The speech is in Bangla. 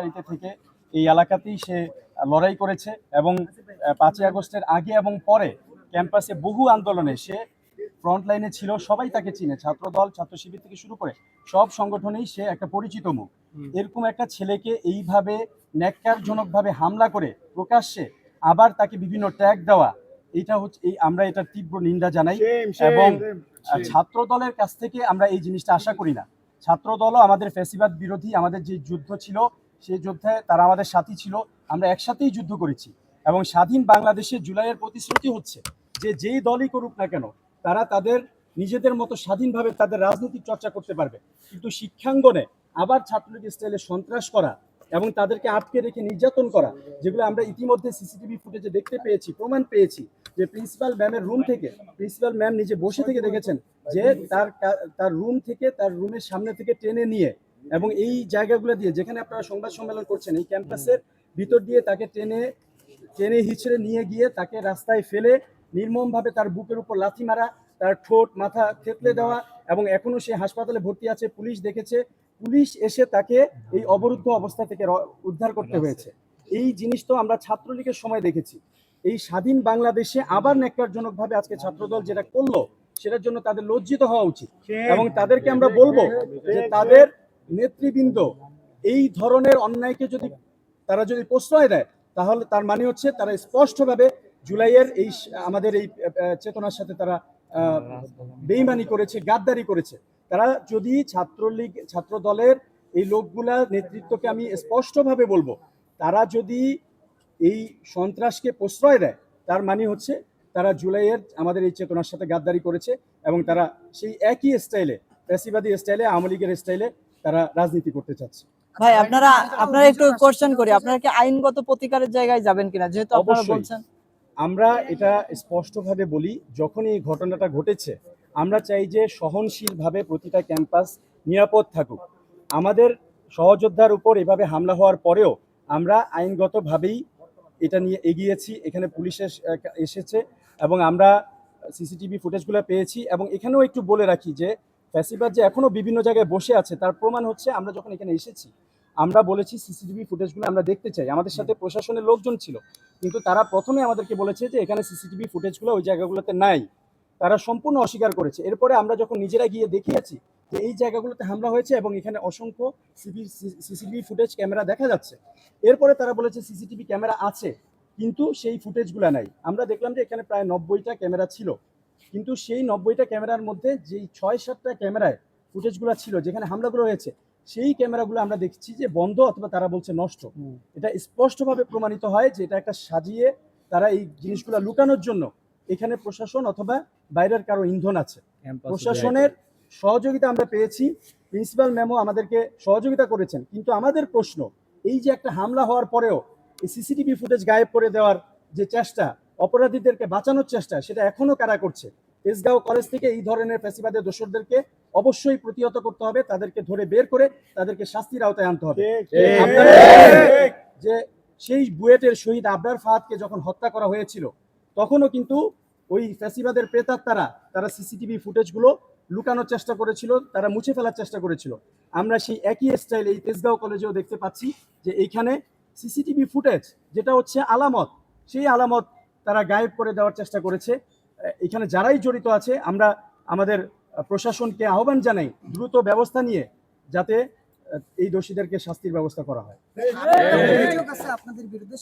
বাড়িতে থেকে এই এলাকাতেই সে লড়াই করেছে এবং পাঁচই আগস্টের আগে এবং পরে ক্যাম্পাসে বহু আন্দোলনে সে ফ্রন্ট লাইনে ছিল সবাই তাকে চিনে। ছাত্রদল ছাত্র শিবির থেকে শুরু করে সব সংগঠনেই সে একটা পরিচিত মুখ। এরকম একটা ছেলেকে এইভাবে ন্যাক্কারজনকভাবে হামলা করে প্রকাশ্যে আবার তাকে বিভিন্ন ট্যাগ দেওয়া এটা হচ্ছে এই আমরা এটার তীব্র নিন্দা জানাই এবং ছাত্র দলের কাছ থেকে আমরা এই জিনিসটা আশা করি না। ছাত্র দলও আমাদের ফ্যাসিবাদ বিরোধী আমাদের যে যুদ্ধ ছিল সেই যুদ্ধে তারা আমাদের সাথী ছিল। আমরা একসাথেই যুদ্ধ করেছি এবং স্বাধীন বাংলাদেশে জুলাইয়ের প্রতিশ্রুতি হচ্ছে যে যেই দলই করুক না কেন, তারা তাদের নিজেদের মতো স্বাধীনভাবে তাদের রাজনৈতিক চর্চা করতে পারবে। কিন্তু শিক্ষাঙ্গনে আবার ছাত্রলীগ স্টাইলে সন্ত্রাস করা এবং তাদেরকে আটকে রেখে নির্যাতন করা, যেগুলো আমরা ইতিমধ্যে সিসিটিভি ফুটেজে দেখতে পেয়েছি, প্রমাণ পেয়েছি যে প্রিন্সিপাল ম্যামের রুম থেকে, প্রিন্সিপাল ম্যাম নিজে বসে থেকে দেখেছেন যে তার তার রুম থেকে, তার রুমের সামনে থেকে টেনে নিয়ে এবং এই জায়গাগুলো দিয়ে যেখানে আপনারা সংবাদ সম্মেলন করছেন এই ক্যাম্পাসের ভিতর দিয়ে তাকে টেনে টেনে হিচড়ে নিয়ে গিয়ে তাকে রাস্তায় ফেলে নির্মমভাবে তার বুকের উপর লাথি মারা তার ঠোঁট মাথা থেতলে দেওয়া এবং এখনও সে হাসপাতালে ভর্তি আছে পুলিশ দেখেছে। পুলিশ এসে তাকে এই অবরুদ্ধ অবস্থা থেকে উদ্ধার করতে হয়েছে। এই জিনিস তো আমরা ছাত্রলীগের সময় দেখেছি। এই স্বাধীন বাংলাদেশে আবার ন্যাক্কারজনকভাবে আজকে ছাত্রদল যেটা করল সেটার জন্য তাদের লজ্জিত হওয়া উচিত। এবং তাদেরকে আমরা বলব যে তাদের নেতৃবৃন্দ এই ধরনের অন্যায়কে যদি তারা যদি প্রশ্রয় দেয়, তাহলে তার মানে হচ্ছে তারা স্পষ্টভাবে জুলাইয়ের এই আমাদের এই চেতনার সাথে তারা বেইমানি করেছে, গাদ্দারি করেছে। তারা যদি ছাত্রলীগ ছাত্র দলের এই লোকগুলা নেতৃত্বকে আমি স্পষ্টভাবে বলব, তারা যদি এই সন্ত্রাসকে প্রশ্রয় দেয়, তার মানে হচ্ছে তারা জুলাইয়ের আমাদের এই চেতনার সাথে গাদ্দারি করেছে এবং তারা সেই একই স্টাইলে ফ্যাসিবাদী স্টাইলে আওয়ামী লীগের স্টাইলে তারা রাজনীতি করতে চাচ্ছে। ভাই আপনারা আপনারা একটু কোশ্চেন করি। আপনারা কি আইনগত প্রতিকারের জায়গায় যাবেন কিনা? যেহেতু আপনারা। বলছেন। আমরা এটা স্পষ্টভাবে বলি যখন এই ঘটনাটা ঘটেছে আমরা চাই যে সহনশীলভাবে প্রতিটা ক্যাম্পাস নিরাপদ থাকুক। আমাদের সহযোদ্ধার উপর এভাবে হামলা হওয়ার পরেও আমরা আইনগতভাবেই এটা নিয়ে এগিয়েছি এখানে পুলিশ এসেছে এবং আমরা সিসিটিভি ফুটেজগুলো পেয়েছি এবং এখানেও একটু বলে রাখি যে ফ্যাসিবাদ যে এখনও বিভিন্ন জায়গায় বসে আছে তার প্রমাণ হচ্ছে আমরা যখন এখানে এসেছি আমরা বলেছি সিসিটিভি ফুটেজগুলো আমরা দেখতে চাই। আমাদের সাথে প্রশাসনের লোকজন ছিল কিন্তু তারা প্রথমে আমাদেরকে বলেছে যে এখানে সিসিটিভি ফুটেজগুলো ওই জায়গাগুলোতে নাই। তারা সম্পূর্ণ অস্বীকার করেছে। এরপরে আমরা যখন নিজেরা গিয়ে দেখিয়েছি যে এই জায়গাগুলোতে হামলা হয়েছে এবং এখানে অসংখ্য সিসিটিভি ফুটেজ ক্যামেরা দেখা যাচ্ছে এরপরে তারা বলেছে সিসিটিভি ক্যামেরা আছে কিন্তু সেই ফুটেজগুলো নাই। আমরা দেখলাম যে এখানে প্রায় নব্বইটা ক্যামেরা ছিল। কিন্তু সেই নব্বইটা ক্যামেরার মধ্যে যেই ছয় সাতটা ক্যামেরায় ফুটেজগুলো ছিল যেখানে হামলাগুলো হয়েছে সেই ক্যামেরাগুলো আমরা দেখছি যে বন্ধ অথবা তারা বলছে নষ্ট। এটা স্পষ্টভাবে প্রমাণিত হয় যে এটা একটা সাজিয়ে তারা এই জিনিসগুলো লুকানোর জন্য এখানে প্রশাসন অথবা বাইরের কারও ইন্ধন আছে। প্রশাসনের সহযোগিতা আমরা পেয়েছি প্রিন্সিপাল ম্যামও আমাদেরকে সহযোগিতা করেছেন কিন্তু আমাদের প্রশ্ন এই যে একটা হামলা হওয়ার পরেও এই সিসিটিভি ফুটেজ গায়েব করে দেওয়ার যে চেষ্টা অপরাধীদেরকে বাঁচানোর চেষ্টা সেটা এখনও কারা করছে? তেজগাঁও কলেজ থেকে এই ধরনের ফ্যাসিবাদের দোষরদেরকে অবশ্যই প্রতিহত করতে হবে তাদেরকে ধরে বের করে তাদেরকে শাস্তির আওতায় আনতে হবে। যে সেই বুয়েটের শহীদ আবরার ফাহাদকে যখন হত্যা করা হয়েছিল তখনও কিন্তু ওই ফ্যাসিবাদের প্রেতাত্মারা তারা সিসিটিভি ফুটেজগুলো লুকানোর চেষ্টা করেছিল তারা মুছে ফেলার চেষ্টা করেছিল। আমরা সেই একই স্টাইল এই তেজগাঁও কলেজেও দেখতে পাচ্ছি যে এইখানে সিসিটিভি ফুটেজ যেটা হচ্ছে আলামত সেই আলামত তারা গায়েব করে দেওয়ার চেষ্টা করেছে। এখানে যারাই জড়িত আছে, আমরা আমাদের প্রশাসনকে আহ্বান জানাই, দ্রুত ব্যবস্থা নিয়ে যাতে এই দোষীদেরকে শাস্তির ব্যবস্থা করা হয়। আপনাদের বিরুদ্ধে